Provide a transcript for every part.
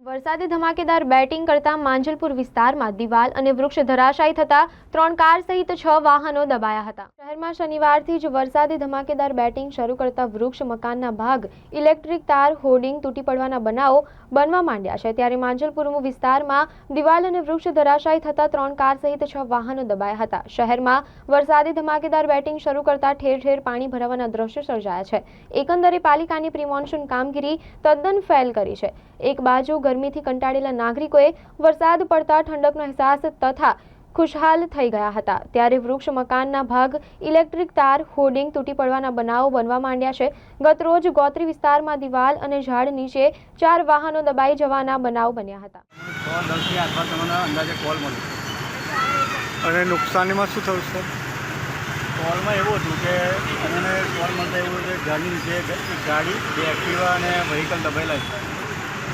વરસાદી ધમાકેદાર બેટિંગ કરતા માંજલપુર વિસ્તારમાં દિવાલ અને વૃક્ષ ધરાશાયી થતા ત્રણ કાર સહિત છ વાહનો દબાયા હતા. શહેરમાં શનિવારથી જ વરસાદી ધમાકેદાર બેટિંગ શરૂ કરતા વૃક્ષ મકાનના ભાગ, ઇલેક્ટ્રિક તાર, હોર્ડિંગ તૂટી પડવાના બનાવો બનવા માંડ્યા છે. ત્યારે માંજલપુર વિસ્તારમાં દિવાલ અને વૃક્ષ ધરાશાયી થતા ત્રણ કાર સહિત છ વાહનો દબાયા હતા. શહેરમાં વરસાદી ધમાકેદાર બેટિંગ શરૂ કરતા ઠેર ઠેર પાણી ભરાવાના દ્રશ્યો સર્જાયા છે. એકંદરે પાલિકાની પ્રિમોન્સૂન કામગીરી તદ્દન ફેલ કરી છે. એક બાજુ ગરમીથી કંટાળેલા નાગરિકોએ વરસાદ પડતા ઠંડકનો અહેસાસ તથા ખુશહાલ થઈ ગયા હતા. ત્યારે વૃક્ષ મકાનના ભાગ ઇલેક્ટ્રિક તાર હોર્ડિંગ તૂટી પડવાના બનાવો બનવા માંડ્યા છે. ગતરોજ ગોત્રી વિસ્તારમાં દિવાલ અને ઝાડ નીચે ચાર વાહનો દબાઈ જવાના બનાવ બન્યા હતા. અને નુકસાનીમાં શું થયું છે? કોલમાં એવું હતું કે અમને કોલ મળતા એવું કે ઘરની નીચે ગાડી બે એક્ટિવા અને વ્હીકલ દબાયેલા છે.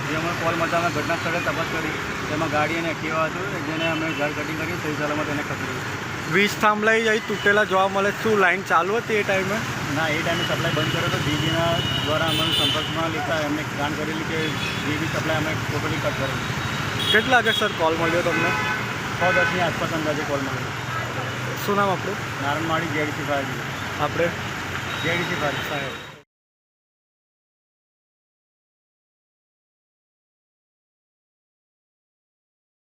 જે અમે કોલ મળતા અમે ઘટના સ્થળે તપાસ કરી તેમાં ગાડી અને એક્ટિવા હતું જેને અમે ઝાડ કટિંગ કરી સહી સલામત એને ખસેડી વીજ થાંભલાઈ અહીં તૂટેલા જોવા મળે શું લાઈન ચાલુ હતી એ ટાઈમે? ના એ ટાઈમે સપ્લાય બંધ કર્યો તો ડીજીના દ્વારા અમારા સંપર્કમાં લેતા એમને જાણ કરેલી કે ડીજી સપ્લાય અમે ટોટલી કટ કરેલી કેટલા વાગે સર કોલ મળ્યો તમને? છ દસની આસપાસ અંદાજે કોલ મળ્યો. શું નામ આપણું નારણમાળી જેડીસી ફાયર આપણે? JDC fire. સાહેબ